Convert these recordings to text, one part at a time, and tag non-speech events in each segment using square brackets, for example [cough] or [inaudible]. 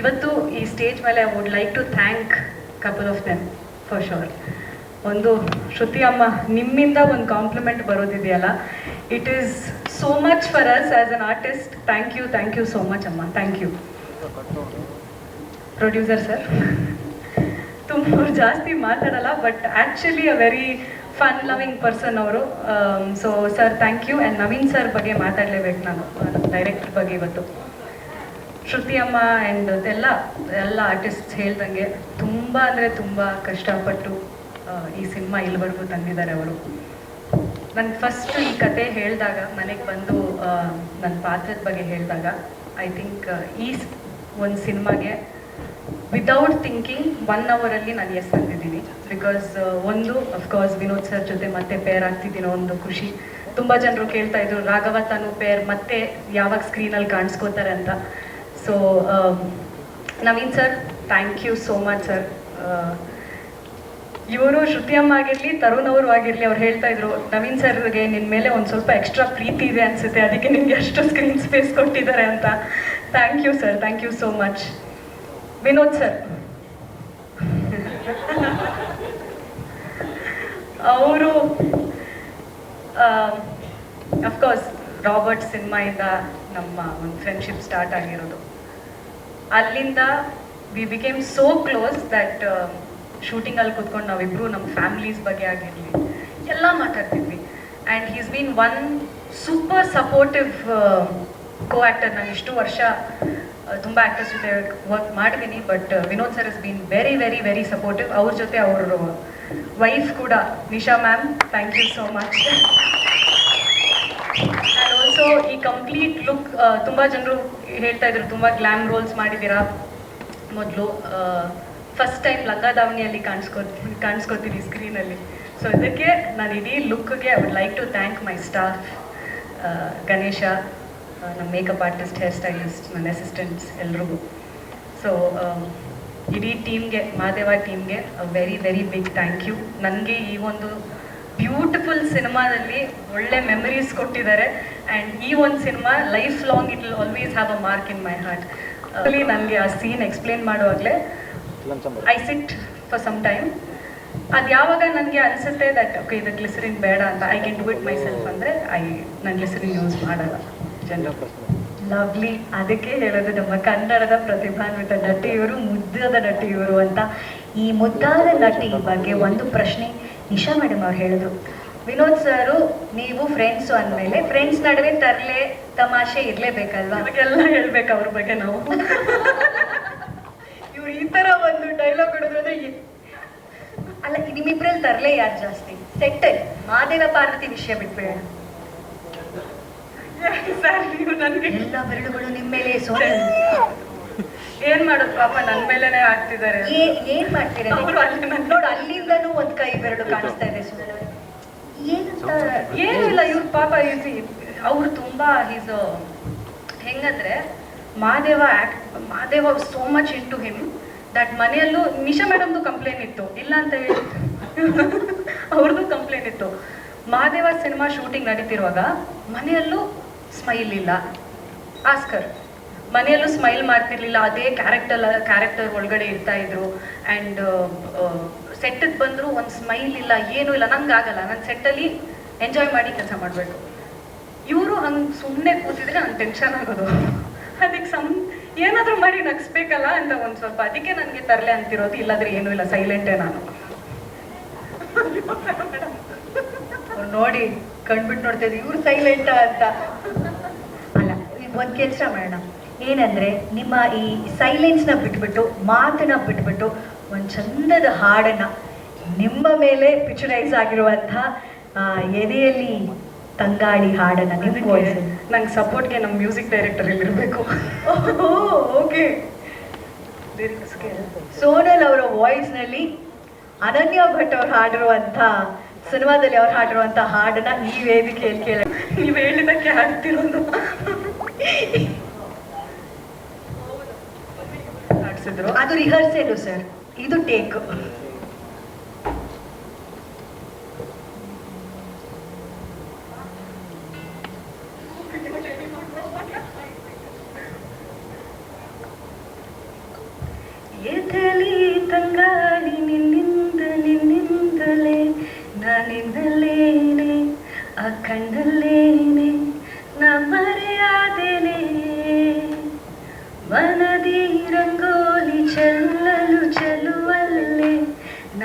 ಇವತ್ತು ಈ ಸ್ಟೇಜ್ ಮೇಲೆ I would like to thank couple of them for sure ಒಂದು ಶ್ರುತಿ ಅಮ್ಮ, ನಿಮ್ಮಿಂದ ಒಂದು compliment ಬರೋದಿದೆಯಲ್ಲ? It is so much for us as an artist thank you thank you so much ಅಮ್ಮ. Thank you producer sir ತುಂಬ ಜಾಸ್ತಿ ಮಾತಾಡಲ್ಲ but actually a very fun loving person ಅವರು. So sir thank you and Naveen sir ಬಗ್ಗೆ ಮಾತಾಡಲೇಬೇಕು ನಾನು director ಬಗ್ಗೆ ಇವತ್ತು. ಶ್ರುತಿ ಅಮ್ಮ ಆ್ಯಂಡ್ ಎಲ್ಲ ಎಲ್ಲ ಆರ್ಟಿಸ್ಟ್ಸ್ ಹೇಳ್ದಂಗೆ ತುಂಬ ಅಂದರೆ ತುಂಬ ಕಷ್ಟಪಟ್ಟು ಈ ಸಿನಿಮಾ ಇಲ್ಲಿವರೆಗೂ ತಂದಿದ್ದಾರೆ ಅವರು. ನಾನು ಫಸ್ಟ್ ಈ ಕತೆ ಹೇಳಿದಾಗ, ಮನೆಗೆ ಬಂದು ನನ್ನ ಪಾತ್ರದ ಬಗ್ಗೆ ಹೇಳಿದಾಗ ಐ ಥಿಂಕ್ ಈ ಒಂದು ಸಿನಿಮಾಗೆ ವಿತೌಟ್ ಥಿಂಕಿಂಗ್ ಒನ್ ಅವರಲ್ಲಿ ನಾನು ಎಸ್ ಅಂದಿದ್ದೀನಿ. ಬಿಕಾಸ್ ಒಂದು ಅಫ್ಕೋರ್ಸ್ ವಿನೋದ್ ಸರ್ ಜೊತೆ ಮತ್ತೆ ಪೇರ್ ಆಗ್ತಿದ್ದೀನೋ ಒಂದು ಖುಷಿ. ತುಂಬ ಜನರು ಕೇಳ್ತಾ ಇದ್ರು, ರಾಘವ ತಾನು ಪೇರ್ ಮತ್ತೆ ಯಾವಾಗ ಸ್ಕ್ರೀನಲ್ಲಿ ಕಾಣಿಸ್ಕೋತಾರೆ ಅಂತ. So Naveen sir thank you so much sir ಇವರು ಶ್ರುತಿ ಆಗಿರಲಿ, ತರುಣ್ ಅವರು ಆಗಿರಲಿ, ಅವ್ರು ಹೇಳ್ತಾ ಇದ್ರು, ನವೀನ್ ಸರ್ಗೆ ನಿನ್ನ ಮೇಲೆ ಒಂದು ಸ್ವಲ್ಪ ಎಕ್ಸ್ಟ್ರಾ ಪ್ರೀತಿ ಇದೆ ಅನ್ಸುತ್ತೆ, ಅದಕ್ಕೆ ನಿಮ್ಗೆ ಅಷ್ಟು ಸ್ಕ್ರೀನ್ ಸ್ಪೇಸ್ ಕೊಟ್ಟಿದ್ದಾರೆ ಅಂತ. Thank you sir thank you so much Vinod sir ಅವರು ಅಫ್ಕೋರ್ಸ್ ರಾಬರ್ಟ್ ಸಿನಿಮಾಯಿಂದ ನಮ್ಮ ಒಂದು ಫ್ರೆಂಡ್ಶಿಪ್ ಸ್ಟಾರ್ಟ್ ಆಗಿರೋದು. ಅಲ್ಲಿಂದ we became so close that ಶೂಟಿಂಗಲ್ಲಿ ಕೂತ್ಕೊಂಡು ನಾವಿಬ್ರು ನಮ್ಮ ಫ್ಯಾಮಿಲೀಸ್ ಬಗ್ಗೆ ಆಗಿರಲಿ, ಎಲ್ಲ ಮಾತಾಡ್ತಿದ್ವಿ. And he's been one super supportive co actor ನಾನು ಇಷ್ಟು ವರ್ಷ ತುಂಬ ಆ್ಯಕ್ಟರ್ಸ್ ಜೊತೆ ವರ್ಕ್ ಮಾಡಿದ್ದೀನಿ but Vinod sir is been very very very supportive ಅವ್ರ ಜೊತೆ ಅವರು ವೈಫ್ ಕೂಡ. Nisha ma'am thank you so much also ಈ ಕಂಪ್ಲೀಟ್ ಲುಕ್ ತುಂಬ ಜನರು ಹೇಳ್ತಾ ಇದ್ರು, ತುಂಬ ಗ್ಲಾಮ್ ರೋಲ್ಸ್ ಮಾಡಿದ್ದೀರಾ? ಮೊದಲು ಫಸ್ಟ್ ಟೈಮ್ ಲಂಗಾ ದಾವಣಿಯಲ್ಲಿ ಕಾಣಿಸ್ಕೊತೀನಿ ಕಾಣಿಸ್ಕೊತೀನಿ ಸ್ಕ್ರೀನಲ್ಲಿ ಸೊ ಇದಕ್ಕೆ ನಾನು ಇಡೀ ಲುಕ್ಗೆ I would like to thank my staff Ganesha ನಮ್ಮ ಮೇಕಪ್ ಆರ್ಟಿಸ್ಟ್ ಹೇರ್ ಸ್ಟೈಲಿಸ್ಟ್ ನನ್ನ ಅಸಿಸ್ಟೆಂಟ್ಸ್ ಎಲ್ರಿಗೂ. ಸೊ ಇಡೀ ಟೀಮ್ಗೆ ಮಾದೇವ ಟೀಮ್ಗೆ very very big thank you ನನಗೆ ಈ ಒಂದು ಬ್ಯೂಟಿಫುಲ್ ಸಿನಿಮಾದಲ್ಲಿ ಒಳ್ಳೆ ಮೆಮರೀಸ್ ಕೊಟ್ಟಿದ್ದಾರೆ. ಆ್ಯಂಡ್ ಈ ಒಂದು cinema life long it will always have a mark in my heart ಅಲ್ಲಿ ನನಗೆ ಆ scene explain ಮಾಡುವಾಗಲೇ I sit for some time ಅದು ಯಾವಾಗ ನನಗೆ ಅನಿಸುತ್ತೆ ದಟ್ ಓಕೆ ಇದು ಗ್ಲಿಸರಿನ್ ಬೇಡ ಅಂತ I can do it myself ಅಂದರೆ ಐ ನಾನು ಗ್ಲಿಸರಿನ್ ಯೂಸ್ ಮಾಡಲ್ಲ. ಜನರಲ್ ಲವ್ಲಿ ಅದಕ್ಕೆ ಹೇಳೋದು ನಮ್ಮ ಕನ್ನಡದ ಪ್ರತಿಭಾನ್ವಿತ ನಟಿ ಇವರು ಮುದ್ದಾದ ನಟಿ ಇವರು ಅಂತ. ಈ ಮುದ್ದಾದ ನಟಿ ಬಗ್ಗೆ ಒಂದು ಪ್ರಶ್ನೆ. ನಿಶಾ ಮೇಡಮ್ ಅವ್ರು ಹೇಳಿದ್ರು. ವಿನೋದ್ ಸರು ನೀವು ಫ್ರೆಂಡ್ಸು ಅಂದ್ಮೇಲೆ ಫ್ರೆಂಡ್ಸ್ ನಡುವೆ ತರಲೆ ತಮಾಷೆ ಇರಲೇಬೇಕಲ್ವಾ? ಅದಕ್ಕೆಲ್ಲ ಹೇಳ್ಬೇಕು ಅವ್ರ ಬಗ್ಗೆ ನಾವು. [laughs] ಇವ್ರು ಈ ತರ ಒಂದು ಡೈಲಾಗ್ ಹೊಡೆದ್ರೆ ಅಲ್ಲ ನಿಮ್ಮಿಬ್ರಲ್ಲಿ ತರಲೆ ಯಾರು ಜಾಸ್ತಿ? ಸೆಟ್ಟೆ ಮಾದೇವ ಪಾರ್ವತಿ ವಿಷಯ ಬಿಟ್ಬೇಡ ಸರ್ ನೀವು ನನಗೆ ಎಲ್ಲ ಬೆರಳುಗಳು ನಿಮ್ಮ ಮೇಲೆ ಸೋನೆ ಏನ್ ಮಾಡೋದು ಪಾಪ? ನನ್ ಮೇಲೆನೆ ಆಗ್ತಿದ್ದಾರೆ ಏ- ಏನ್ ಮಾಡ್ತೀರಾ ಅವ್ರು ಅಲ್ಲಿ ನನ್- ನೋಡು ಅಲ್ಲಿಂದನೂ ಒಂದ್ ಕೈ ಬೆರಳು ಕಾಣಿಸ್ತಾ ಇದೆ. ಸುಮ್ಮನೆ ಏನಂತ ಏನೂ ಇಲ್ಲ ಇವ್ರ ಪಾಪ ಅವ್ರು ತುಂಬಾ ಈಸ್ ಹೆಂಗಂದ್ರೆ Madeva act Madeva so much into him that ಮನೆಯಲ್ಲೂ ನಿಶಾ ಮೇಡಮ್ದು ಕಂಪ್ಲೇಂಟ್ ಇತ್ತು. ಇಲ್ಲ ಅಂತ ಹೇಳಿ. ಅವ್ರದ್ದು ಕಂಪ್ಲೇಂಟ್ ಇತ್ತು. ಮಹಾದೇವ ಸಿನಿಮಾ ಶೂಟಿಂಗ್ ನಡೀತಿರುವಾಗ ಮನೆಯಲ್ಲೂ ಸ್ಮೈಲ್ ಇಲ್ಲ. ಆಸ್ಕರ್ ಮನೆಯಲ್ಲೂ ಸ್ಮೈಲ್ ಮಾಡ್ತಿರ್ಲಿಲ್ಲ, ಅದೇ ಕ್ಯಾರೆಕ್ಟರ್ ಕ್ಯಾರೆಕ್ಟರ್ ಒಳಗಡೆ ಇರ್ತಾ ಇದ್ರು. ಆ್ಯಂಡ್ ಸೆಟ್ಟಿಗೆ ಬಂದರೂ ಒಂದು ಸ್ಮೈಲ್ ಇಲ್ಲ, ಏನೂ ಇಲ್ಲ, ನಂಗೆ ಆಗಲ್ಲ. ನಾನು ಸೆಟ್ಟಲ್ಲಿ ಎಂಜಾಯ್ ಮಾಡಿ ಕೆಲಸ ಮಾಡಬೇಕು. ಇವರು ಹಂಗೆ ಸುಮ್ಮನೆ ಕೂತಿದ್ರೆ ನಂಗೆ ಟೆನ್ಷನ್ ಆಗೋದು. [laughs] ಅದಕ್ಕೆ ಸಮ್, ಏನಾದರೂ ಮಾಡಿ ನಗಿಸ್ಬೇಕಲ್ಲ ಅಂತ ಒಂದು ಸ್ವಲ್ಪ, ಅದಕ್ಕೆ ನನಗೆ ತರಲೆ ಅಂತಿರೋದು. ಇಲ್ಲಾದ್ರೆ ಏನೂ ಇಲ್ಲ ಸೈಲೆಂಟೇ ನಾನು. ನೋಡಿ ಕಣ್ಬಿಟ್ಟು ನೋಡ್ತಾ ಇದ್ರು, ಇವ್ರು ಸೈಲೆಂಟ ಅಂತ. ಅಲ್ಲ ಈಗ ಒಂದ್ ಕೆಲಸ ಮಾಡೋಣ. ಏನಂದ್ರೆ ನಿಮ್ಮ ಈ ಸೈಲೆನ್ಸ್ನ ಬಿಟ್ಬಿಟ್ಟು ಮಾತನ್ನ ಬಿಟ್ಬಿಟ್ಟು ಒಂದ್ ಚಂದದ ಹಾಡನ್ನ ನಿಮ್ಮ ಮೇಲೆ ಪಿಕ್ಚರೈಸ್ ಆಗಿರುವಂಥ ಎದೆಯಲ್ಲಿ ತಂಗಾಳಿ ಹಾಡನ್ನ ನಿಮ್ಮ. ನಂಗೆ ಸಪೋರ್ಟ್ಗೆ ನಮ್ಮ ಮ್ಯೂಸಿಕ್ ಡೈರೆಕ್ಟರ್ ಇಲ್ಲಿರಬೇಕು ಓಕೆ ಸೋನಲ್ ಅವರ ವಾಯ್ಸ್ನಲ್ಲಿ ಅನನ್ಯ ಭಟ್ ಅವ್ರು ಹಾಡಿರುವಂತ ಸಿನಿಮಾದಲ್ಲಿ ಅವ್ರು ಹಾಡಿರುವಂತ ಹಾಡನ್ನ ಈ ವೇದಿಕೆಯಲ್ಲಿ ಕೇಳ ನೀವು ಹೇಳಿದಕ್ಕೆ ಹಾಡ್ತಿರೋದು ಅದು ರಿಹರ್ಸಲ್ ಸರ್. ಇದು ಟೇಕ್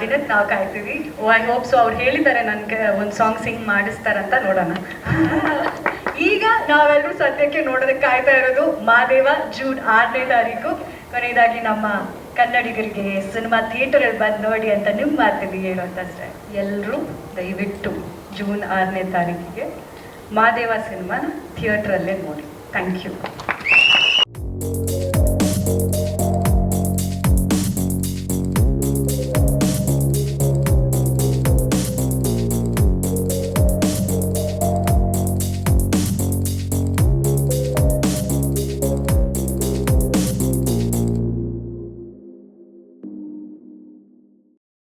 ದಿನಕ್ಕೆ ನಾವು ಕಾಯ್ತೀವಿ ಓ ಐ ಹೋಪ್ ಸೊ ಅವ್ರು ಹೇಳಿದ್ದಾರೆ ನನಗೆ ಒಂದು ಸಾಂಗ್ ಸಿಂಗ್ ಮಾಡಿಸ್ತಾರಂತ ನೋಡೋಣ. ಈಗ ನಾವೆಲ್ಲರೂ ಸದ್ಯಕ್ಕೆ ನೋಡೋದಕ್ಕೆ ಕಾಯ್ತಾ ಇರೋದು ಮಾದೇವ ಜೂನ್ ಆರನೇ ತಾರೀಕು. ಕೊನೆಯದಾಗಿ ನಮ್ಮ ಕನ್ನಡಿಗರಿಗೆ ಸಿನಿಮಾ ಥಿಯೇಟರಲ್ಲಿ ಬಂದು ನೋಡಿ ಅಂತ ನಿಮ್ಮ ಮಾತಿಗೆ ಹೇಳೋದಷ್ಟೆ ಎಲ್ಲರೂ ದಯವಿಟ್ಟು ಜೂನ್ ಆರನೇ ತಾರೀಕಿಗೆ ಮಾದೇವ ಸಿನಿಮಾನ ಥಿಯೇಟ್ರಲ್ಲೇ ನೋಡಿ. Thank you